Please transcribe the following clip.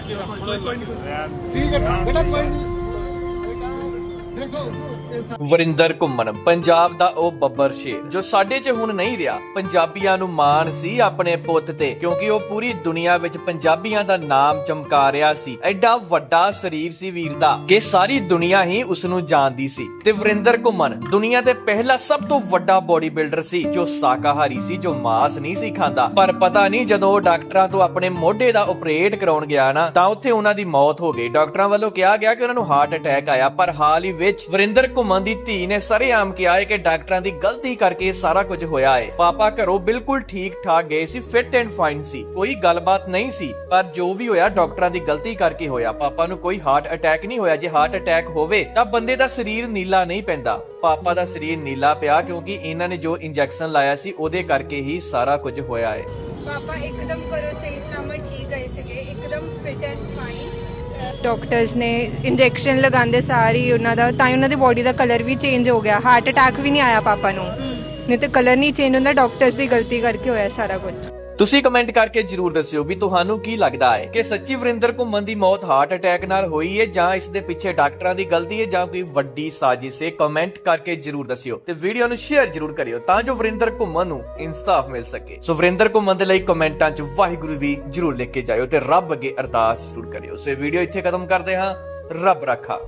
ਲੱਗੇ ਦਾ ਥੋੜਾ ਠੀਕ ਹੈ ਵਰਿੰਦਰ ਘੁੰਮਣ। ਪੰਜਾਬ ਦਾ ਉਹ ਬੱਬਰ ਸ਼ੇਰ, ਜੋ ਸਾਡੇ 'ਚ ਹੁਣ ਨਹੀਂ ਰਿਹਾ। ਪੰਜਾਬੀਆਂ ਨੂੰ ਮਾਣ ਸੀ ਆਪਣੇ ਪੁੱਤ ਤੇ, ਕਿਉਂਕਿ ਉਹ ਪੂਰੀ ਦੁਨੀਆ ਵਿੱਚ ਪੰਜਾਬੀਆਂ ਦਾ ਨਾਮ ਚਮਕਾ ਰਿਹਾ ਸੀ। ਐਡਾ ਵੱਡਾ ਸਰੀਰ ਸੀ ਵੀਰ ਦਾ, ਕਿ ਸਾਰੀ ਦੁਨੀਆ ਹੀ ਉਸ ਨੂੰ ਜਾਣਦੀ ਸੀ। ਤੇ ਵਰਿੰਦਰ ਘੁੰਮਣ, ਦੁਨੀਆ ਦੇ ਪਹਿਲਾ ਸਭ ਤੋਂ ਵੱਡਾ ਬੋਡੀ ਬਿਲਡਰ ਸੀ, ਜੋ ਸ਼ਾਕਾਹਾਰੀ ਸੀ, ਜੋ ਮਾਸ ਨਹੀਂ ਸੀ ਖਾਂਦਾ। ਪਰ ਪਤਾ ਨਹੀਂ ਜਦੋਂ ਉਹ ਡਾਕਟਰਾਂ ਤੋਂ ਆਪਣੇ ਮੋਢੇ ਦਾ ਆਪਰੇਟ ਕਰਾਉਣ ਗਿਆ ਨਾ, ਤਾਂ ਉੱਥੇ ਉਹਨਾਂ ਦੀ ਮੌਤ ਹੋ ਗਈ। ਡਾਕਟਰਾਂ ਵੱਲੋਂ ਕਿਹਾ ਗਿਆ ਕਿ ਉਹਨਾਂ ਨੂੰ ਹਾਰਟ ਅਟੈਕ ਆਇਆ, ਪਰ ਹਾਲ ਹੀ ਵਿੱਚ ਵਰਿੰਦਰ ਘੁੰਮਣ ਦੀ ਧੀ ਨੇ ਸਰੇਆਮ ਕਿਹਾ ਹੈ ਕਿ ਡਾਕਟਰਾਂ ਦੀ ਗਲਤੀ ਕਰਕੇ ਇਹ ਸਾਰਾ ਕੁਝ ਹੋਇਆ ਹੈ। ਪਾਪਾ ਘਰੋਂ ਬਿਲਕੁਲ ਠੀਕ ਠਾਕ ਗਏ ਸੀ ਫਿਟ ਐਂਡ ਫਾਈਨ ਸੀ। ਕੋਈ ਗੱਲਬਾਤ ਨਹੀਂ ਸੀ, ਪਰ ਜੋ ਵੀ ਹੋਇਆ, ਡਾਕਟਰਾਂ ਦੀ ਗਲਤੀ ਕਰਕੇ ਹੋਇਆ। ਪਾਪਾ ਨੂੰ ਕੋਈ ਹਾਰਟ ਅਟੈਕ ਨਹੀਂ ਹੋਇਆ। ਜੇ ਹਾਰਟ ਅਟੈਕ ਹੋਵੇ, ਤਾਂ ਬੰਦੇ ਦਾ ਸਰੀਰ ਨੀਲਾ ਨਹੀਂ ਪੈਂਦਾ। ਪਾਪਾ ਦਾ ਸਰੀਰ ਨੀਲਾ ਪਿਆ ਕਿਉਂਕਿ ਇਹਨਾਂ ਨੇ ਜੋ ਇੰਜੈਕਸ਼ਨ ਲਾਇਆ ਸੀ, ਉਹਦੇ ਕਰਕੇ ਹੀ ਸਾਰਾ ਕੁਝ ਹੋਇਆ ਹੈ। ਪਾਪਾ, ਇੱਕਦਮ ਕਰੋ ਸਹੀ ਸਲਾਮਤ। ਡਾਕਟਰਸ ਨੇ ਇੰਜੈਕਸ਼ਨ ਲਗਾਉਂਦੇ ਸਾਰ ਉਹਨਾਂ ਦਾ ਤਾਂ ਹੀ ਉਹਨਾਂ ਦੀ ਬਾਡੀ ਦਾ ਕਲਰ ਵੀ ਚੇਂਜ ਹੋ ਗਿਆ। ਹਾਰਟ ਅਟੈਕ ਵੀ ਨਹੀਂ ਆਇਆ ਪਾਪਾ ਨੂੰ। ਨਹੀਂ ਤੇ ਕਲਰ ਨਹੀਂ ਚੇਂਜ ਹੁੰਦਾ ਡਾਕਟਰਸ ਦੀ ਗਲਤੀ ਕਰਕੇ ਹੋਇਆ ਸਾਰਾ ਕੁਝ। ਤੁਸੀਂ ਕਮੈਂਟ ਕਰਕੇ ਜਰੂਰ ਦੱਸਿਓ ਵੀ ਤੁਹਾਨੂੰ ਕੀ ਲੱਗਦਾ ਹੈ ਕਿ ਸੱਚੀ ਵਰਿੰਦਰ ਘੁੰਮਣ ਦੀ ਮੌਤ ਹਾਰਟ ਅਟੈਕ ਨਾਲ ਹੋਈ ਹੈ ਜਾਂ ਇਸ ਦੇ ਪਿੱਛੇ ਡਾਕਟਰਾਂ ਦੀ ਗਲਤੀ ਹੈ ਜਾਂ ਕੋਈ ਵੱਡੀ ਸਾਜ਼ਿਸ਼ ਹੈ? ਕਮੈਂਟ ਕਰਕੇ ਜਰੂਰ ਦੱਸਿਓ ਤੇ ਵੀਡੀਓ ਨੂੰ ਸ਼ੇਅਰ ਜਰੂਰ ਕਰਿਓ ਤਾਂ ਜੋ ਵਰਿੰਦਰ ਘੁੰਮਣ ਨੂੰ ਇਨਸਾਫ ਮਿਲ ਸਕੇ। ਸੋ ਵਰਿੰਦਰ ਘੁੰਮਣ ਦੇ ਲਈ ਕਮੈਂਟਾਂ 'ਚ ਵਾਹਿਗੁਰੂ ਵੀ ਜਰੂਰ ਲਿਖ ਕੇ ਜਾਇਓ ਤੇ ਰੱਬ ਅੱਗੇ ਅਰਦਾਸ ਜਰੂਰ ਕਰਿਓ। ਸੋ ਵੀਡੀਓ ਇੱਥੇ ਖਤਮ ਕਰਦੇ ਹਾਂ। ਰੱਬ ਰੱਖਾ।